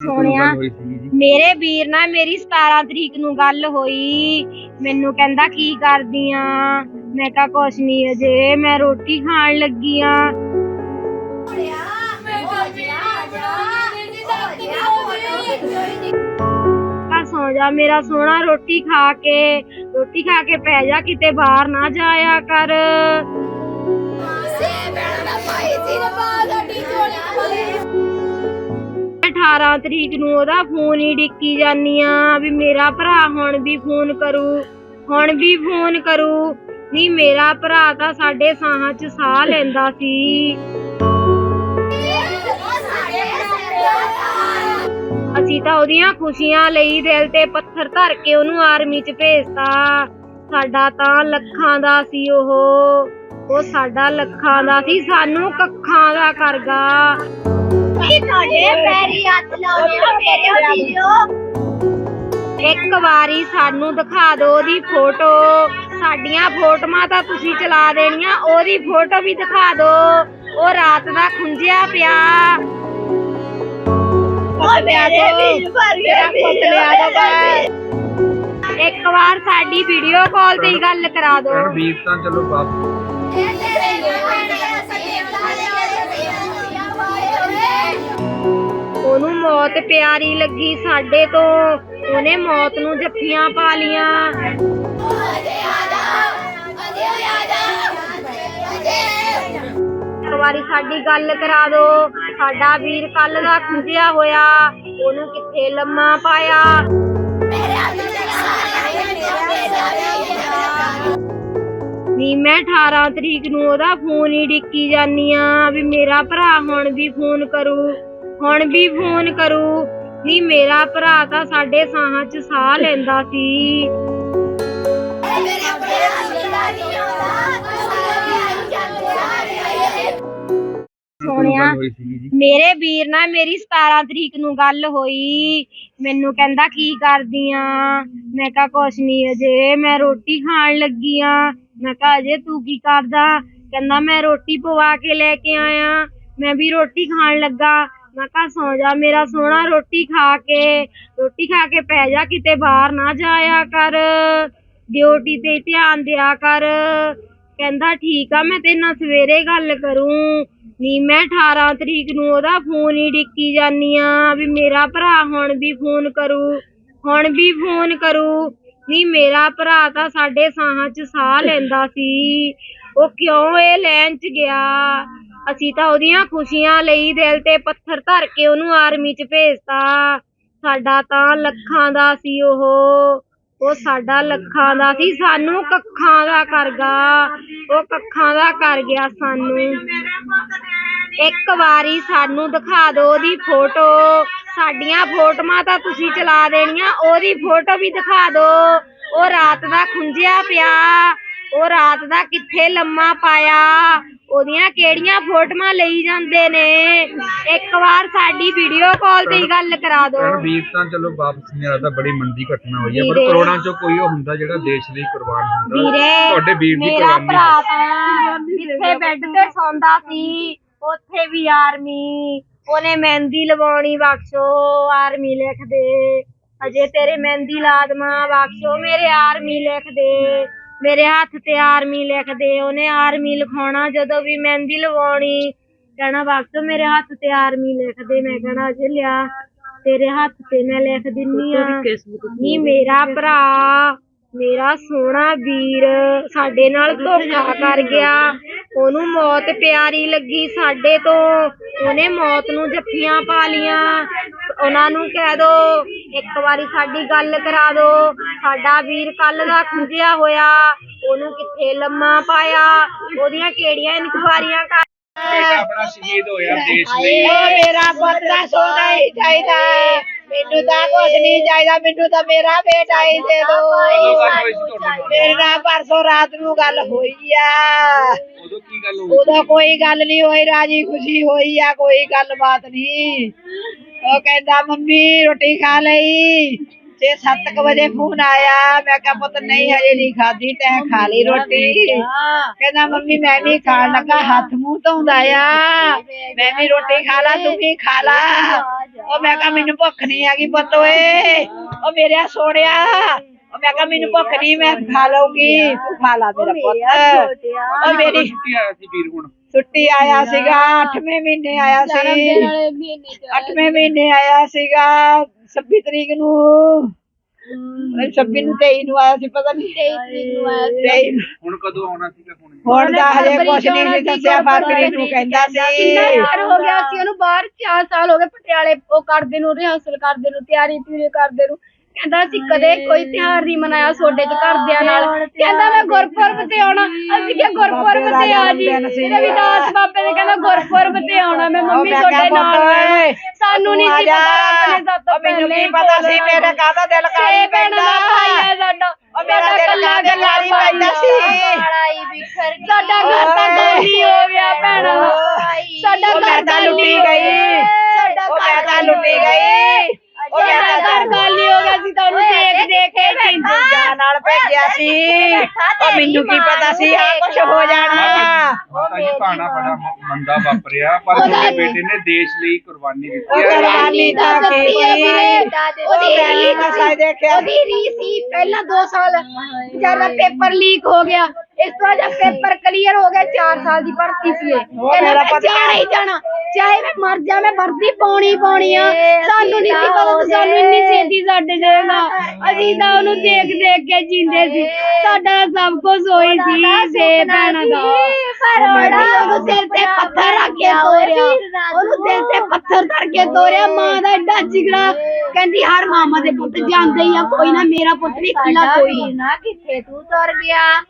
ਸੀ ਜੀ। ਮੇਰੇ ਵੀਰ ਨਾਲ ਮੇਰੀ 17 ਤਰੀਕ ਨੂੰ ਗੱਲ ਹੋਈ। ਮੈਨੂੰ ਕਹਿੰਦਾ ਕੀ ਕਰਦੀ ਆ ਮੈਂ ਕਿਹਾ ਕੁਛ ਨਹੀਂ ਅਜੇ ਮੈਂ ਰੋਟੀ ਖਾਣ ਲੱਗੀ ਆ। ਆ ਸੌ ਜਾ ਮੇਰਾ ਸੋਹਣਾ ਰੋਟੀ ਖਾ ਕੇ ਰੋਟੀ ਖਾ ਕੇ ਪੈ ਜਾ ਕਿਤੇ ਬਾਹਰ ਨਾ ਜਾਇਆ ਕਰ। 18 ਤਰੀਕ ਨੂੰ ਉਹਦਾ ਫੋਨ ਹੀ ਡਿੱਕੀ ਜਾਨੀ ਆ ਵੀ ਮੇਰਾ ਭਰਾ ਹੁਣ ਵੀ ਫੋਨ ਕਰੂ, ਹੁਣ ਵੀ ਫੋਨ ਕਰੂ। ਨਹੀਂ ਮੇਰਾ ਭਰਾ ਤਾਂ ਸਾਡੇ ਸਾਹਾਂ 'ਚ ਸਾਹ ਲੈਂਦਾ ਸੀ। ਅਸੀਂ ਤਾਂ ਉਹਦੀਆਂ ਖੁਸ਼ੀਆਂ ਲਈ ਦਿਲ ਤੇ ਪੱਥਰ ਧਰ ਕੇ ਉਹਨੂੰ ਆਰਮੀ 'ਚ ਭੇਜਤਾ। ਸਾਡਾ ਤਾਂ ਲੱਖਾਂ ਦਾ ਸੀ ਉਹ। ਉਹ ਸਾਡਾ ਲੱਖਾਂ ਦਾ ਸੀ, ਸਾਨੂੰ ਕੱਖਾਂ ਦਾ ਕਰਗਾ ਤੁਹਾਡੇ ਪੈਰੀ ਹੱਥ ਲਾਉਣੇ ਆ ਮੇਰੇ ਵੀਡੀਓ ਇੱਕ ਵਾਰੀ ਸਾਨੂੰ ਦਿਖਾ ਦਿਓ ਉਹਦੀ ਫੋਟੋ। ਸਾਡੀਆਂ ਫੋਟੋਆਂ ਤਾਂ ਤੁਸੀਂ ਚਲਾ ਦੇਣੀਆਂ ਉਹਦੀ ਫੋਟੋ ਵੀ ਦਿਖਾ ਦਿਓ। ਉਹ ਰਾਤ ਦਾ ਖੁੰਝਿਆ ਪਿਆ। ਮੇਰੇ ਵੀਰ ਇੱਕ ਵਾਰ ਸਾਡੀ ਵੀਡੀਓ ਕਾਲ ਤੇ ਹੀ ਗੱਲ ਕਰਾ ਦਿਓ। ਰਣਵੀਰ ਤਾਂ ਚਲੋ ਬਾਪ ਉਹਨੂੰ ਮੌਤ ਪਿਆਰੀ ਲੱਗੀ, ਸਾਡੇ ਤੋਂ ਉਹਨੇ ਮੌਤ ਨੂੰ ਜੱਫੀਆਂ ਪਾ ਲੀਆਂ। ਵਾਰੀ ਸਾਡੀ ਗੱਲ ਕਰਾ ਦੋ, ਸਾਡਾ ਵੀਰ ਕੱਲ ਦਾ ਖੁੰਝਿਆ ਹੋਇਆ, ਉਹਨੂੰ ਕਿੱਥੇ ਲੰਮਾ ਪਾਇਆ? ਨੀ ਮੈਂ 18 ਤਰੀਕ ਨੂੰ ਉਹਦਾ ਫੋਨ ਹੀ ਡਿੱਕੀ ਜਾਨੀ ਆ, ਵੀ ਮੇਰਾ ਭਰਾ ਹੁਣ ਵੀ ਫੋਨ ਕਰੂ। ਹੁਣ ਵੀ ਫੋਨ ਕਰੂ। ਨੀ ਮੇਰਾ ਭਰਾ ਤਾਂ ਸਾਡੇ ਸਾਹਾਂ 'ਚ ਸਾਹ ਲੈਂਦਾ ਸੀ। ਸੋਹਣਿਆ ਮੇਰੇ ਵੀਰ ਨਾਲ ਮੇਰੀ 17 ਤਰੀਕ ਨੂੰ ਗੱਲ ਹੋਈ। ਮੈਨੂੰ ਕਹਿੰਦਾ ਕੀ ਕਰਦੀ ਆ ਮੈਂ ਕਿਹਾ ਕੁਛ ਨਹੀਂ ਅਜੇ ਮੈਂ ਰੋਟੀ ਖਾਣ ਲੱਗੀ ਆ। ਮੈਂ ਕਿਹਾ ਅਜੇ ਤੂੰ ਕੀ ਕਰਦਾ? ਕਹਿੰਦਾ ਮੈਂ ਰੋਟੀ ਪਵਾ ਕੇ ਲੈ ਕੇ ਆਇਆ। ਮੈਂ ਵੀ ਰੋਟੀ ਖਾਣ ਲੱਗਾ। ਮੈਂ ਕਿਹਾ ਸੌ ਜਾ, ਮੇਰਾ ਸੋਹਣਾ ਰੋਟੀ ਖਾ ਕੇ, ਰੋਟੀ ਖਾ ਕੇ ਪੈ ਜਾ, ਕਿਤੇ ਬਾਹਰ ਨਾ ਜਾਇਆ ਕਰ। ਡਿਊਟੀ ਤੇ ਧਿਆਨ ਦਿਆ ਕਰ। ਕਹਿੰਦਾ ਠੀਕ ਆ, ਮੈਂ ਤੇਰੇ ਨਾਲ ਸਵੇਰੇ ਗੱਲ ਕਰੂੰ। ਨੀ, ਮੈਂ 18 ਤਰੀਕ ਨੂੰ ਉਹਦਾ ਫੋਨ ਹੀ ਡਿੱਕੀ ਜਾਨੀ ਆ, ਵੀ ਮੇਰਾ ਭਰਾ ਹੁਣ ਵੀ ਫੋਨ ਕਰੂ, ਹੁਣ ਵੀ ਫੋਨ ਕਰੂ। ਨੀ, ਮੇਰਾ ਭਰਾ ਤਾਂ ਸਾਡੇ ਸਾਹਾਂ 'ਚ ਸਾਹ ਲੈਂਦਾ ਸੀ। ਉਹ ਕਿਉਂ ਇਹ ਲੈਣ 'ਚ ਗਿਆ? ਅਸੀਂ ਤਾਂ ਉਹਦੀਆਂ ਖੁਸ਼ੀਆਂ ਲਈ ਦਿਲ ਤੇ ਪੱਥਰ ਧਰ ਕੇ ਉਹਨੂੰ ਆਰਮੀ 'ਚ ਭੇਜਤਾ। ਸਾਡਾ ਤਾਂ ਲੱਖਾਂ ਦਾ ਸੀ ਉਹ। ਉਹ ਸਾਡਾ ਲੱਖਾਂ ਦਾ ਸੀ। ਸਾਨੂੰ ਕੱਖਾਂ ਦਾ ਕਰਗਾ ਉਹ ਕੱਖਾਂ ਦਾ ਕਰ ਗਿਆ ਸਾਨੂੰ। ਇੱਕ ਵਾਰੀ ਸਾਨੂੰ ਦਿਖਾ ਦਿਓ ਉਹਦੀ ਫੋਟੋ। ਸਾਡੀਆਂ ਫੋਟੋਆਂ ਤਾਂ ਤੁਸੀਂ ਚਲਾ ਦੇਣੀਆਂ। ਉਹਦੀ ਫੋਟੋ ਵੀ ਦਿਖਾ ਦਿਓ ਉਹ ਰਾਤ ਦਾ ਖੁੰਝਿਆ ਪਿਆ। ਉਹ ਰਾਤ ਦਾ ਕਿੱਥੇ ਲੰਮਾ ਪਾਇਆ? ਉਹਦੀਆਂ ਕਿਹੜੀਆਂ ਫੋਟੋਆਂ ਲਈ ਜਾਂਦੇ ਨੇ? ਇੱਕ ਵਾਰ ਸਾਡੀ ਵੀਡੀਓ ਕਾਲ ਤੇ ਹੀ ਗੱਲ ਕਰਾ ਦਿਓ। ਰਣਵੀਰ ਤਾਂ ਚਲੋ ਵਾਪਸ ਨਹੀਂ ਆਦਾ ਬੜੀ ਮੰਦੀ ਘਟਨਾ ਹੋਈ ਹੈ ਪਰ ਵੀਰੇ। ਕਰੋੜਾਂ ਚੋਂ ਕੋਈ ਉਹ ਹੁੰਦਾ ਜਿਹੜਾ ਦੇਸ਼ ਲਈ ਕੁਰਬਾਨ ਹੁੰਦਾ। ਵੀਰੇ ਤੁਹਾਡੇ ਵੀਰ ਦੀ ਮੇਰਾ ਕੁਰਬਾਨੀ ਭਰਾ ਤਾਂ ਜਿੱਥੇ ਬੈੱਡ ਤੇ ਸੌਂਦਾ ਸੀ ਉੱਥੇ ਵੀ ਆਰਮੀ ਉਹਨੇ ਮਹਿੰਦੀ ਲਵਾਉਣੀ ਬਖਸ਼ੋ ਆਰਮੀ ਲਿਖ ਦੇ। ਅਜੇ ਤੇਰੇ ਮਹਿੰਦੀ ਲਾ ਦੇਵਾਂ ਬਖਸ਼ੋ ਮੇਰੇ ਆਰਮੀ ਲਿਖ ਦੇ। ਮੇਰੇ ਹੱਥ ਤੇ ਆਰਮੀ ਲਿਖ ਦੇ ਉਹਨੇ ਆਰਮੀ ਲਿਖਾਉਣਾ ਜਦੋਂ ਵੀ ਮਹਿੰਦੀ ਲਵਾਉਣੀ। ਕਹਿਣਾ ਬਖਸ਼ੋ ਮੇਰੇ ਹੱਥ ਤੇ ਆਰਮੀ ਲਿਖ ਦੇ। ਮੈਂ ਕਹਿਣਾ ਅਜੇ ਲਿਆ। ਤੇਰੇ ਹੱਥ ਤੇ ਮੈਂ ਲਿਖ ਦਿੰਨੀ ਆ। ਨੀ ਮੇਰਾ ਭਰਾ ਮੇਰਾ ਸੋਹਣਾ ਵੀਰ ਸਾਡੇ ਨਾਲ ਧੋਖਾ ਕਰ ਗਿਆ। ਉਹਨੂੰ ਮੌਤ ਪਿਆਰੀ ਲੱਗੀ ਸਾਡੇ ਤੋਂ ਉਹਨੇ ਮੌਤ ਨੂੰ ਜੱਫੀਆਂ ਪਾ ਲੀਆਂ ਉਹਨਾਂ ਨੂੰ ਕਹਿ ਦੋ ਇੱਕ ਵਾਰੀ ਸਾਡੀ ਗੱਲ ਕਰਾ ਦੋ। ਸਾਡਾ ਵੀਰ ਕੱਲ ਦਾ ਖੁੰਝਿਆ ਹੋਇਆ ਉਹਨੂੰ ਕਿੱਥੇ ਲੰਮਾ ਪਾਇਆ? ਉਹਦੀਆਂ ਕਿਹੜੀਆਂ ਇਨਕੁਆਰੀਆਂ ਕਰ ਆਪਣਾ ਸ਼ਹੀਦ ਹੋਇਆ ਦੇਸ਼ ਲਈ। ਓ ਮੇਰਾ ਪੁੱਤ ਸੋਨਾ ਹੀ ਚਾਹੀਦਾ। ਮੈਨੂੰ ਤਾਂ ਕੁਝ ਨਹੀਂ ਚਾਹੀਦਾ ਮੈਨੂੰ ਤਾਂ ਮੇਰਾ ਬੇਟਾ ਹੀ ਦੇ ਉਦੋਂ ਦੋ ਗੱਲ ਹੋਈ ਸੀ ਤੁਹਾਡੇ ਨਾਲ। ਮੇਰੇ ਨਾਲ ਪਰਸੋਂ ਰਾਤ ਨੂੰ ਗੱਲ ਹੋਈ ਆ। ਉਦੋਂ ਕੀ ਗੱਲ ਹੋਈ ਉਦੋਂ ਕੋਈ ਗੱਲ ਨਹੀਂ ਹੋਈ ਰਾਜੀ ਖੁਸ਼ੀ ਹੋਈ ਆ ਕੋਈ ਗੱਲਬਾਤ ਨਹੀਂ ਉਹ ਕਹਿੰਦਾ ਮੰਮੀ ਰੋਟੀ ਖਾ ਲਈ। ਤੇ 7 ਵਜੇ ਫੋਨ ਆਇਆ। ਮੈਂ ਕਿਹਾ ਪੁੱਤ ਨਹੀਂ ਹਜੇ ਨਹੀਂ ਖਾਧੀ ਤੈਂ ਖਾ ਲਈ ਰੋਟੀ। ਕਹਿੰਦਾ ਮੰਮੀ ਮੈਂ ਵੀ ਖਾਣ ਲੱਗਾ ਹੱਥ ਮੂੰਹ ਧੋਂਦਾ ਆ। ਮੈਂ ਵੀ ਰੋਟੀ ਖਾ ਲਾ ਤੂੰ ਵੀ ਖਾ ਲਾ। ਉਹ ਮੈਂ ਕਿਹਾ ਮੈਨੂੰ ਭੁੱਖ ਨਹੀਂ ਹੈਗੀ ਪੁੱਤ ਓਏ। ਉਹ ਮੇਰੇ ਸੋਹਣਿਆ। ਉਹ ਮੈਂ ਕਿਹਾ ਮੈਨੂੰ ਭੁੱਖ ਨਹੀਂ ਮੈਂ ਖਾ ਲਊਗੀ। ਤੂੰ ਖਾ ਲਾ ਮੇਰਾ ਪੁੱਤ। ਉਹ ਮੇਰੀ ਛੁੱਟੀ ਆਇਆ ਸੀ ਵੀਰ ਹੁਣ। ਛੁੱਟੀ ਆਇਆ ਸੀਗਾ 8ਵੇਂ ਮਹੀਨੇ ਆਇਆ ਸੀ। 8ਵੇਂ ਮਹੀਨੇ ਆਇਆ ਸੀਗਾ। 26 ਤਰੀਕ ਨੂੰ। 26 ਨੂੰ 23 ਨੂੰ ਆਇਆ ਸੀ ਪਤਾ ਨਹੀਂ। 23 ਨੂੰ ਹੁਣ ਕਦੋਂ ਆਉਣਾ ਸੀਗਾ ਹੁਣ? ਹੁਣ ਦਾ ਹਜੇ ਕੁਛ ਨਹੀਂ ਸੀ ਦੱਸਿਆ ਫਰਵਰੀ ਨੂੰ ਕਹਿੰਦਾ ਕਿੰਨਾ ਸੀ ਯਾਰ ਹੋ ਗਿਆ ਸੀ ਉਹਨੂੰ ਬਾਹਰ 4 ਸਾਲ ਹੋ ਗਏ ਪਟਿਆਲੇ ਉਹ ਕਰਦੇ ਨੂੰ ਰਿਹਰਸਲ ਕਰਦੇ ਨੂੰ ਤਿਆਰੀ ਪੂਰੀ ਕਰਦੇ ਨੂੰ। ਕਹਿੰਦਾ ਸੀ ਕਦੇ ਕੋਈ ਤਿਉਹਾਰ ਨਹੀਂ ਮਨਾਇਆ ਸੋਡੇ ਚ ਘਰਦਿਆਂ ਨਾਲ। ਕਹਿੰਦਾ ਮੈਂ ਗੁਰਪੁਰਬ ਤੇ ਆਉਣਾ। ਅਸੀਂ ਕਿਹਾ ਗੁਰਪੁਰਬ ਤੇ ਆ ਜੀ। ਰਵਿਦਾਸ ਬਾਬੇ ਨੇ ਕਹਿੰਦਾ ਗੁਰਪੁਰਬ ਤੇ ਆਉਣਾ। ਮੈਂ ਮੰਮੀ ਤੁਹਾਡੇ ਨਾਲ। ਸਾਨੂੰ ਨਹੀਂ ਸੀ। ਪਤਾ ਆਪਣੇ ਸੱਤ ਉਹ ਮੈਨੂੰ ਕੀ ਪਤਾ ਸੀ ਮੇਰੇ ਕਾਹਦਾ ਦਿਲ ਕਾਲੀ ਪੈਂਦਾ ਦਾ ਭਾਈ ਹੈ ਸਾਡਾ। ਉਹ ਮੇਰਾ ਦਿਲ ਕਾਹਦੇ ਕੱਲਾ ਪੈਂਦਾ ਸੀ। ਸਾਡਾ ਘਰ ਤਾਂ ਗਾਲੀ ਹੋ ਗਿਆ ਭੈਣਾ ਸਾਡਾ ਘਰ ਤਾਂ ਲੁੱਟੀ ਗਈ ਗਿਆ। ਸਾਡਾ ਉਹ ਘਰ ਮੈਂ ਤਾਂ ਲੁੱਟੀ ਗਈ ਉਹ ਮੈਂ ਸਾਡਾ ਤਾਂ ਘਰ ਗਾਲੀ ਹੋ ਗਿਆ ਸੀ ਤੁਹਾਨੂੰ ਦੇਖ ਦੇਖ ਕੇ ਚਿੰਤਾ ਜਾ ਨਾਲ ਭੇਜਿਆ ਸੀ। ਉਹ ਮੈਨੂੰ ਕੀ ਪਤਾ ਸੀ ਆ ਕੁਛ ਹੋ ਜਾਣਾ। ਮਾਤਾ ਜੀ ਭਾਣਾ ਬੜਾ ਮੰਦਾ ਵਾਪਰਿਆ ਪਰ ਤੁਹਾਡੇ ਬੇਟੇ ਨੇ ਦੇਸ਼ ਲਈ ਕੁਰਬਾਨੀ ਦਿੱਤੀ ਉਹ ਹੈ। ਕੁਰਬਾਨੀ ਤਾਂ ਕੀਤੀ ਉਹਦੀ ਰੀਸ ਮੈਂ ਸਾਇ ਦੇਖਿਆ। ਉਹਦੀ ਰੀਸ ਸੀ ਪਹਿਲਾਂ 2 ਸਾਲ। ਜ਼ਿਆਦਾ ਪੇਪਰ ਲੀਕ ਹੋ ਗਿਆ। ਇਸ ਤੋਂ ਬਾਅਦ ਪੇਪਰ ਕਲੀਅਰ ਹੋ ਗਿਆ 4 ਸਾਲ ਦੀ ਭਰਤੀ ਸੀ ਇਹ ਕਹਿੰਦਾ ਮੈਂ ਪਤਾ- ਜਾਣਾ ਹੀ ਜਾਣਾ। ਚਾਹੇ ਮੈਂ ਮਰ ਜਾ ਮੈਂ ਵਰਦੀ ਪਾਉਣੀ ਪਾਉਣੀ ਆ। ਸਾਨੂੰ ਨਹੀਂ ਸੀ ਪਤਾ ਸਾਨੂੰ ਇੰਨੀ ਛੇਤੀ ਛੱਡ ਜਾਏਗਾ ਅਸੀਂ ਤਾਂ ਉਹਨੂੰ ਦੇਖ ਦੇਖ ਕੇ ਜਿੰਦੇ ਸੀ। ਸਾਡਾ ਸਭ ਕੁਝ ਹੋਈ ਸੀ ਦੇ ਭੈਣਾਂ ਦਾ। ਉਹਨੇ ਉਹਨੂੰ ਸਿਰ ਤੇ ਪੱਥਰ ਰੱਖ ਕੇ ਤੋਰਿਆ। ਉਹਨੂੰ ਸਿਰ ਤੇ ਪੱਥਰ ਧਰ ਕੇ ਤੋਰਿਆ। ਮਾਂ ਦਾ ਐਡਾ ਜਿਗੜਾ। ਕਹਿੰਦੀ ਹਰ ਮਾਮਾ ਦੇ ਪੁੱਤ ਜਾਂਦੇ ਹੀ ਆ ਕੋਈ ਨਾ ਮੇਰਾ ਪੁੱਤ ਵੀ ਇਕੱਲਾ ਕੋਈ ਨਾ ਕਿੱਥੇ ਤੂੰ ਤੁਰ ਗਿਆ।